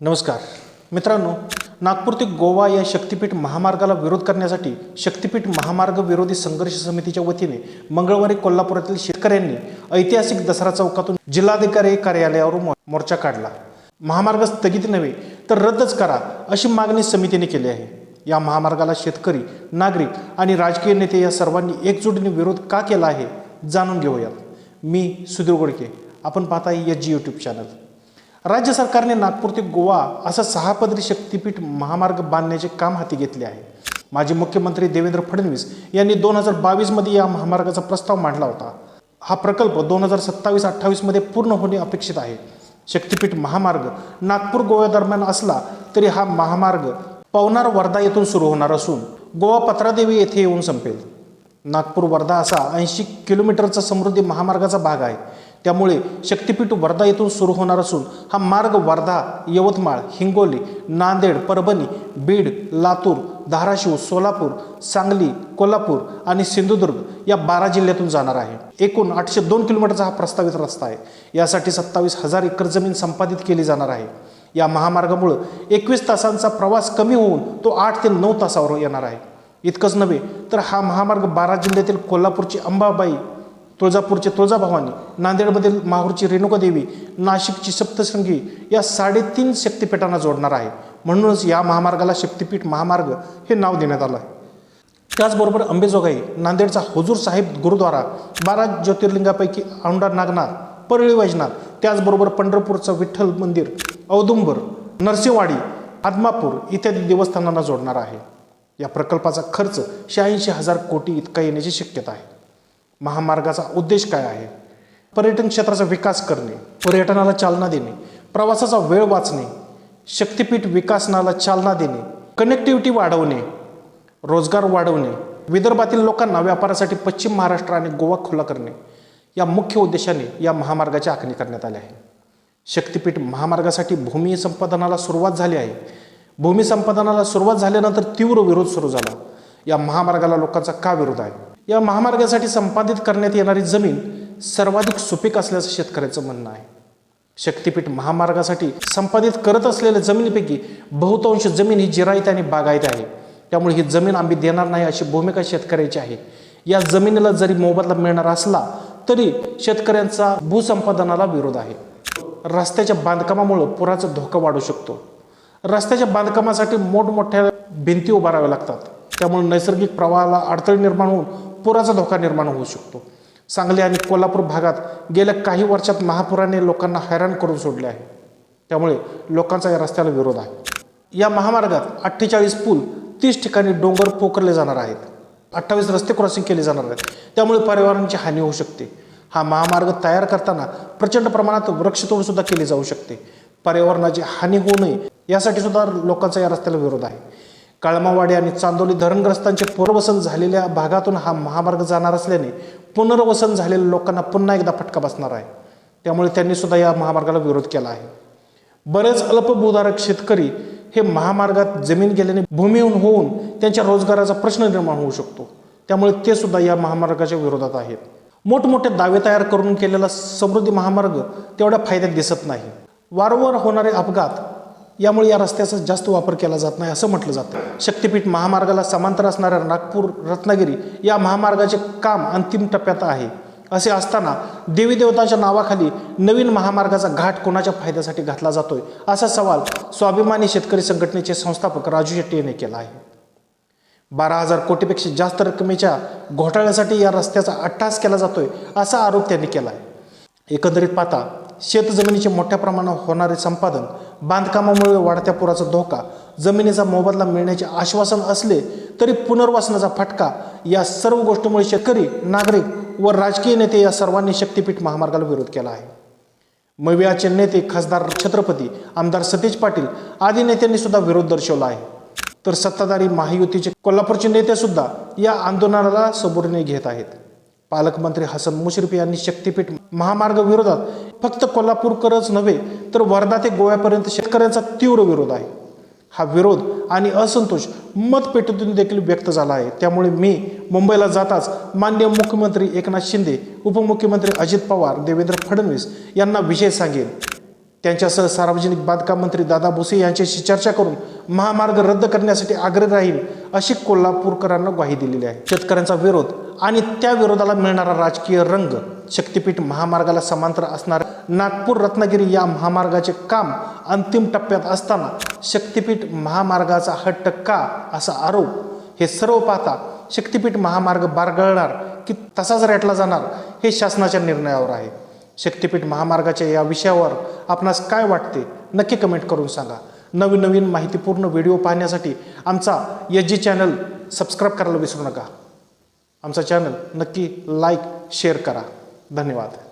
नमस्कार. मित्रांनो नागपूर ते गोवा या शक्तिपीठ महामार्गाला विरोध करण्यासाठी शक्तिपीठ महामार्ग विरोधी संघर्ष समितीच्या वतीने मंगळवारी कोल्हापुरातील शेतकऱ्यांनी ऐतिहासिक दसरा चौकातून जिल्हाधिकारी कार्यालयावर मो- मोर्चा काढला. महामार्ग स्थगित नव्हे तर रद्दच करा अशी मागणी समितीने केली आहे. या महामार्गाला शेतकरी नागरिक आणि राजकीय नेते या सर्वांनी एकजुटीने विरोध का केला आहे जाणून घेऊयात. मी सुधीर गोडके. आपण पाहता एच जी यूट्यूब चॅनल राज्य सरकारने नागपूर ते गोवा असं सहा पदरी शक्तीपीठ महामार्ग बांधण्याचे काम हाती घेतले आहे. माजी मुख्यमंत्री देवेंद्र फडणवीस यांनी दोन हजार बावीसमध्ये या महामार्गाचा प्रस्ताव मांडला होता. हा प्रकल्प दोन हजार सत्तावीस अठ्ठावीसमध्ये पूर्ण होणे अपेक्षित आहे. शक्तीपीठ महामार्ग नागपूर गोव्यादरम्यान असला तरी हा महामार्ग पवनार वर्धा येथून सुरू होणार असून गोवा पत्रादेवी येथे येऊन संपेल. नागपूर वर्धा असा ऐंशी किलोमीटरचा समृद्धी महामार्गाचा भाग आहे. त्यामुळे शक्तीपीठ वर्धा येथून सुरू होणार असून हा मार्ग वर्धा यवतमाळ हिंगोली नांदेड परभणी बीड लातूर धाराशिव सोलापूर सांगली कोल्हापूर आणि सिंधुदुर्ग या बारा जिल्ह्यातून जाणार आहे. एकूण आठशे दोन किलोमीटरचा हा प्रस्तावित रस्ता आहे. यासाठी सत्तावीस हजार एकर जमीन संपादित केली जाणार आहे. या महामार्गामुळं एकवीस तासांचा प्रवास कमी होऊन तो आठ ते नऊ तासावर येणार आहे. इतकंच नव्हे तर हा महामार्ग बारा जिल्ह्यातील कोल्हापूरची अंबाबाई तुळजापूरची तुळजाभवानी नांदेडमधील माहूरची रेणुकादेवी नाशिकची सप्तशृंगी या साडेतीन शक्तिपीठांना जोडणार आहे. म्हणूनच या महामार्गाला शक्तिपीठ महामार्ग हे नाव देण्यात आलं आहे. त्याचबरोबर अंबेजोगाई नांदेडचा हुजूर साहेब गुरुद्वारा बारा ज्योतिर्लिंगापैकी औंढा नागनाथ परळी वैजनाथ त्याचबरोबर पंढरपूरचं विठ्ठल मंदिर औदुंबर नरसिंहवाडी आदमापूर इत्यादी देवस्थानांना जोडणार आहे. या प्रकल्पाचा खर्च शहाऐंशी हजार कोटी इतका येण्याची शक्यता आहे. महामार्गाचा उद्देश काय आहे? पर्यटन क्षेत्राचा विकास करणे पर्यटनाला चालना देणे प्रवासाचा वेळ वाचणे शक्तिपीठ विकासनाला चालना देणे कनेक्टिव्हिटी वाढवणे रोजगार वाढवणे विदर्भातील लोकांना व्यापारासाठी पश्चिम महाराष्ट्र आणि गोवा खुला करणे या मुख्य उद्देशाने या महामार्गाची आखणी करण्यात आली आहे शक्तिपीठ महामार्गासाठी भूमी संपादनाला सुरुवात झाली आहे. भूमी संपादनाला सुरुवात झाल्यानंतर तीव्र विरोध सुरू झाला. या महामार्गाला लोकांचा का विरोध आहे? या महामार्गासाठी संपादित करण्यात येणारी जमीन सर्वाधिक सुपीक असल्याचं शेतकऱ्याचं म्हणणं आहे. शक्तिपीठ महामार्गासाठी संपादित करत असलेल्या जमिनीपैकी बहुतांश जमीन ही जिरायत आणि बागायत आहे. त्यामुळे ही जमीन आम्ही देणार नाही अशी भूमिका शेतकऱ्याची आहे. या जमिनीला जरी मोबदला मिळणार असला तरी शेतकऱ्यांचा भूसंपादनाला विरोध आहे. रस्त्याच्या बांधकामामुळं पुराचा धोका वाढू शकतो. रस्त्याच्या बांधकामासाठी मोठमोठ्या भिंती उभाराव्या लागतात. त्यामुळे नैसर्गिक प्रवाहाला अडथळे निर्माण होऊन पुराचा धोका निर्माण होऊ शकतो. सांगली आणि कोल्हापूर भागात गेल्या काही वर्षात महापुराने लोकांना हैराण करून सोडले आहे. त्यामुळे लोकांचा या रस्त्याला विरोध आहे. या महामार्गात अठ्ठेचाळीस पूल तीस ठिकाणी डोंगर पोखरले जाणार आहेत. अठ्ठावीस रस्ते क्रॉसिंग केले जाणार आहेत. त्यामुळे पर्यावरणाची हानी होऊ शकते. हा महामार्ग तयार करताना प्रचंड प्रमाणात वृक्षतोड सुद्धा केली जाऊ शकते. पर्यावरणाची हानी होऊ नये यासाठी सुद्धा लोकांचा या रस्त्याला विरोध आहे. काळमावाडी आणि चांदोली धरणग्रस्तांचे पुनर्वसन झालेल्या भागातून हा महामार्ग जाणार असल्याने पुनर्वसन झालेल्या लोकांना पुन्हा एकदा फटका बसणार आहे. त्यामुळे त्यांनी सुद्धा या महामार्गाला विरोध केला आहे. बरेच अल्पभूधारक शेतकरी हे महामार्गात जमीन गेल्याने भूमिहून होऊन त्यांच्या रोजगाराचा प्रश्न निर्माण होऊ शकतो. त्यामुळे ते सुद्धा या महामार्गाच्या विरोधात आहेत. मोठमोठे दावे तयार करून केलेला समृद्धी महामार्ग तेवढ्या फायद्यात दिसत नाही. वारंवार होणारे अपघात यामुळे या रस्त्याचा जास्त वापर केला जात नाही असं म्हटलं जातं. शक्तिपीठ महामार्गाला समांतर असणाऱ्या नागपूर रत्नागिरी या महामार्गाचे काम अंतिम टप्प्यात आहे. असे असताना देवी देवतांच्या नावाखाली नवीन महामार्गाचा घाट कोणाच्या फायद्यासाठी घातला जातोय? असा सवाल स्वाभिमानी शेतकरी संघटनेचे संस्थापक राजू शेट्टी यांनी केला आहे. बारा हजार कोटीपेक्षा जास्त रकमेच्या घोटाळ्यासाठी या रस्त्याचा अट्टास केला जातोय असा आरोप त्यांनी केला आहे. एकंदरीत पाहता शेतजमिनीचे मोठ्या प्रमाणावर होणारे संपादन बांधकामामुळे वाढत्या पुराचा धोका जमिनीचा मोबदला मिळण्याचे आश्वासन असले तरी पुनर्वसनाचा फटका या सर्व गोष्टीमुळे शेतकरी नागरिक व राजकीय नेते या सर्वांनी शक्तिपीठ महामार्गाला विरोध केला आहे. मवियाचे नेते खासदार छत्रपती आमदार सतीश पाटील आदी नेत्यांनी सुद्धा विरोध दर्शवला आहे. तर सत्ताधारी महायुतीचे कोल्हापूरचे नेते सुद्धा या आंदोलनाला सबुरीने घेत आहेत. पालकमंत्री हसन मुश्रीफ यांनी शक्तिपीठ महामार्ग विरोधात फक्त कोल्हापूरकरच नव्हे तर वर्धा ते गोव्यापर्यंत शेतकऱ्यांचा तीव्र विरोध आहे. हा विरोध आणि असंतोष मतपेटीतून देखील व्यक्त झाला आहे. त्यामुळे मी मुंबईला जाताच मान्य मुख्यमंत्री एकनाथ शिंदे उपमुख्यमंत्री अजित पवार देवेंद्र फडणवीस यांना विषय सांगेन. त्यांच्यासह सार्वजनिक बांधकाम मंत्री दादा भुसे यांच्याशी चर्चा करून महामार्ग रद्द करण्यासाठी आग्रह राहील अशी कोल्हापूरकरांना ग्वाही दिलेली आहे. शेतकऱ्यांचा विरोध आणि त्या विरोधाला मिळणारा राजकीय रंग शक्तिपीठ महामार्गाला समांतर असणाऱ्या नागपूर रत्नागिरी या महामार्गाचे काम अंतिम टप्प्यात असताना शक्तिपीठ महामार्गाचा हट्ट का असा आरोप. हे सर्व पाहता शक्तिपीठ महामार्ग बारगळणार की तसाच रेटला जाणार हे शासनाच्या निर्णयावर आहे. शक्तिपीठ महामार्गाच्या या विषयावर आपणास काय वाटते नक्की कमेंट करून सांगा. नवीन नवीन माहितीपूर्ण व्हिडिओ पाहण्यासाठी आमचा एच जी चॅनल सबस्क्राईब करायला विसरू नका. आमचा चॅनल नक्की लाईक शेअर करा. धन्यवाद.